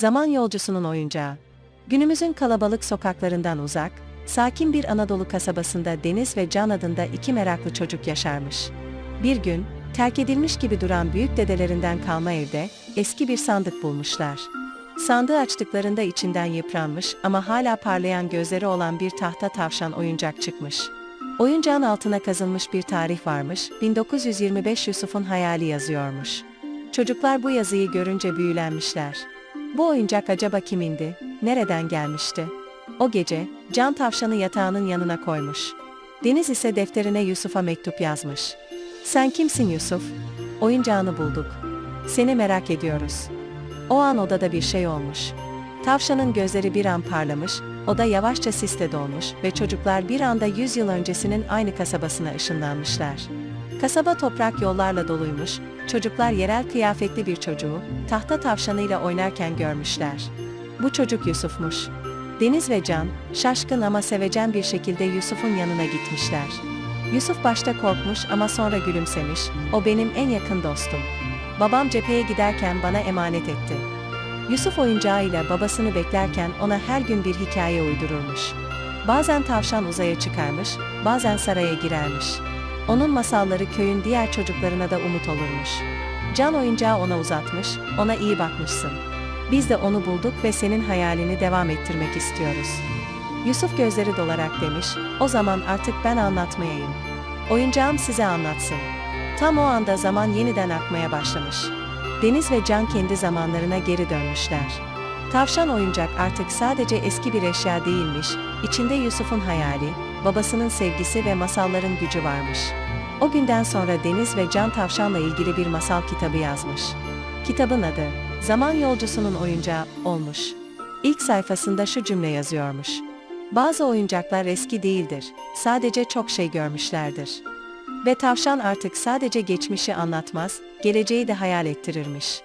Zaman yolcusunun oyuncağı. Günümüzün kalabalık sokaklarından uzak, sakin bir Anadolu kasabasında Deniz ve Can adında iki meraklı çocuk yaşarmış. Bir gün, terk edilmiş gibi duran büyük dedelerinden kalma evde, eski bir sandık bulmuşlar. Sandığı açtıklarında içinden yıpranmış ama hala parlayan gözleri olan bir tahta tavşan oyuncak çıkmış. Oyuncağın altına kazınmış bir tarih varmış, 1925 Yusuf'un hayali yazıyormuş. Çocuklar bu yazıyı görünce büyülenmişler. Bu oyuncak acaba kimindi, nereden gelmişti? O gece, can tavşanı yatağının yanına koymuş. Deniz ise defterine Yusuf'a mektup yazmış. Sen kimsin Yusuf? Oyuncağını bulduk. Seni merak ediyoruz. O an odada bir şey olmuş. Tavşanın gözleri bir an parlamış, oda yavaşça sisle dolmuş ve çocuklar bir anda 100 yıl öncesinin aynı kasabasına ışınlanmışlar. Kasaba toprak yollarla doluymuş, çocuklar yerel kıyafetli bir çocuğu, tahta tavşanıyla oynarken görmüşler. Bu çocuk Yusuf'muş. Deniz ve Can, şaşkın ama sevecen bir şekilde Yusuf'un yanına gitmişler. Yusuf başta korkmuş ama sonra gülümsemiş, o benim en yakın dostum. Babam cepheye giderken bana emanet etti. Yusuf oyuncağıyla babasını beklerken ona her gün bir hikaye uydururmuş. Bazen tavşan uzaya çıkarmış, bazen saraya girermiş. Onun masalları köyün diğer çocuklarına da umut olurmuş. Can oyuncağı ona uzatmış, ona iyi bakmışsın. Biz de onu bulduk ve senin hayalini devam ettirmek istiyoruz. Yusuf gözleri dolarak demiş, o zaman artık ben anlatmayayım. Oyuncağım size anlatsın. Tam o anda zaman yeniden akmaya başlamış. Deniz ve Can kendi zamanlarına geri dönmüşler. Tavşan oyuncak artık sadece eski bir eşya değilmiş, içinde Yusuf'un hayali, babasının sevgisi ve masalların gücü varmış. O günden sonra Deniz ve Can Tavşan'la ilgili bir masal kitabı yazmış. Kitabın adı, Zaman Yolcusunun Oyuncağı olmuş. İlk sayfasında şu cümle yazıyormuş. Bazı oyuncaklar eski değildir, sadece çok şey görmüşlerdir. Ve tavşan artık sadece geçmişi anlatmaz, geleceği de hayal ettirirmiş.